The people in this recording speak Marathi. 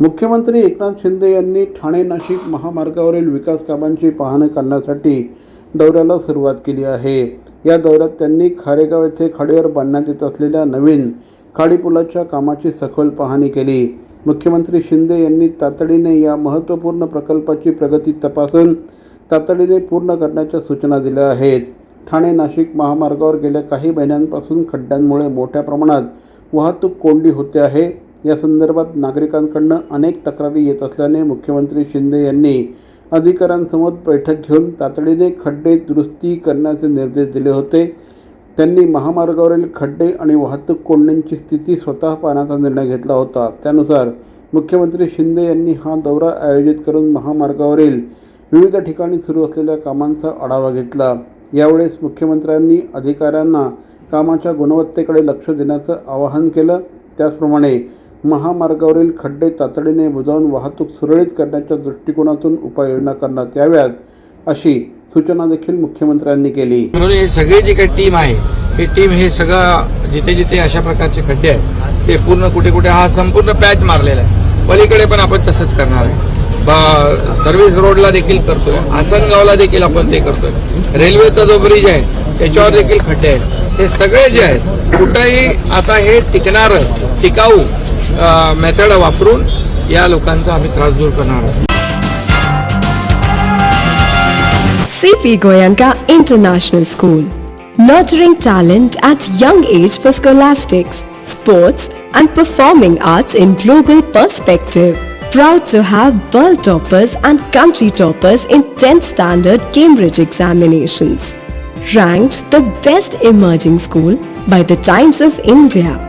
मुख्यमंत्री एकनाथ शिंदे यांनी ठाणे नाशिक महामार्गावरील विकास कामांची पाहणी करण्यासाठी दौऱ्याला सुरुवात केली आहे. या दौऱ्यात त्यांनी खारेगाव येथे खाडीवर बांधण्यात येत असलेल्या नवीन खाडीपुलाच्या कामाची सखोल पाहणी केली. मुख्यमंत्री शिंदे यांनी तातडीने या महत्त्वपूर्ण प्रकल्पाची प्रगती तपासून तातडीने पूर्ण करण्याच्या सूचना दिल्या आहेत. ठाणे नाशिक महामार्गावर गेल्या काही महिन्यांपासून खड्ड्यांमुळे मोठ्या प्रमाणात वाहतूक कोंडी होते आहे. या संदर्भात नागरिकांकडनं अनेक तक्रारी येत असल्याने मुख्यमंत्री शिंदे यांनी अधिकाऱ्यांसमोर बैठक घेऊन तातडीने खड्डे दुरुस्ती करण्याचे निर्देश दिले होते. त्यांनी महामार्गावरील खड्डे आणि वाहतूक कोंडींची स्थिती स्वतः पाहण्याचा निर्णय घेतला होता. त्यानुसार मुख्यमंत्री शिंदे यांनी हा दौरा आयोजित करून महामार्गावरील विविध ठिकाणी सुरू असलेल्या कामांचा आढावा घेतला. यावेळेस मुख्यमंत्र्यांनी अधिकाऱ्यांना कामाच्या गुणवत्तेकडे लक्ष देण्याचं आवाहन केलं. त्याचप्रमाणे महामार्गावरील खड्डे तातडीने बुजावून वाहतूक सुरळीत करण्याच्या दृष्टिकोनातून उपाययोजना करण्यात याव्यात अशी सूचना देखील मुख्यमंत्र्यांनी केली. म्हणून हे सगळे जे काही टीम आहे हे टीम हे सगळं जिथे जिथे अशा प्रकारचे खड्डे आहेत ते पूर्ण कुठे कुठे हा संपूर्ण पॅच मारलेला आहे. पलीकडे पण आपण तसंच करणार आहे. बा सर्व्हिस रोडला देखील करतोय आसनगावला देखील आपण ते करतोय. रेल्वेचा जो ब्रिज आहे त्याच्यावर देखील खड्डे आहेत. हे सगळे जे आहेत कुठंही आता हे टिकणारं टिकाऊ मेथड वापरून या लोकांचा आम्ही त्रास दूर करणार आहोत CP Goyanka International School. Nurturing talent at young age for scholastics, sports, and performing arts in global perspective. Proud to have world toppers and country toppers in 10th standard Cambridge examinations. Ranked the best emerging school by the Times of India